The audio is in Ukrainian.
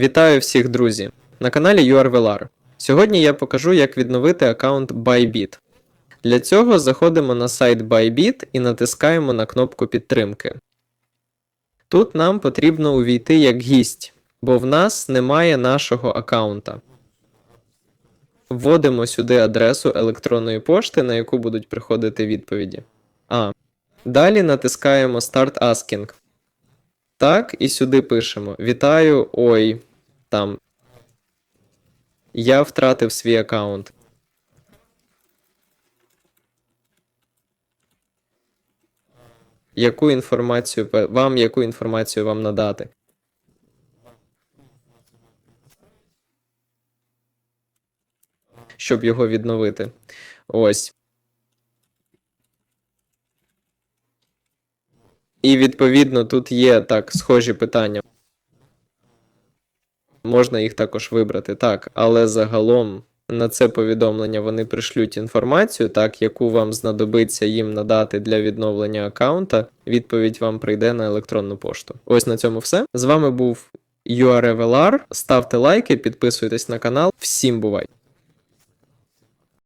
Вітаю всіх, друзі! На каналі URVLAR. Сьогодні я покажу, як відновити аккаунт Bybit. Для цього заходимо на сайт Bybit і натискаємо на кнопку підтримки. Тут нам потрібно увійти як гість, бо в нас немає нашого аккаунта. Вводимо сюди адресу електронної пошти, на яку будуть приходити відповіді. А. Далі натискаємо Start Asking. Так, і сюди пишемо: Вітаю, ой, там. Я втратив свій аккаунт. Яку інформацію вам, яку інформацію вам надати? Щоб його відновити. Ось. І відповідно тут є так схожі питання. Можна їх також вибрати, так, але загалом на це повідомлення вони пришлють інформацію, так, яку вам знадобиться їм надати для відновлення аккаунта. Відповідь вам прийде на електронну пошту. Ось на цьому все. З вами був URVLR. Ставте лайки, підписуйтесь на канал. Всім бувай!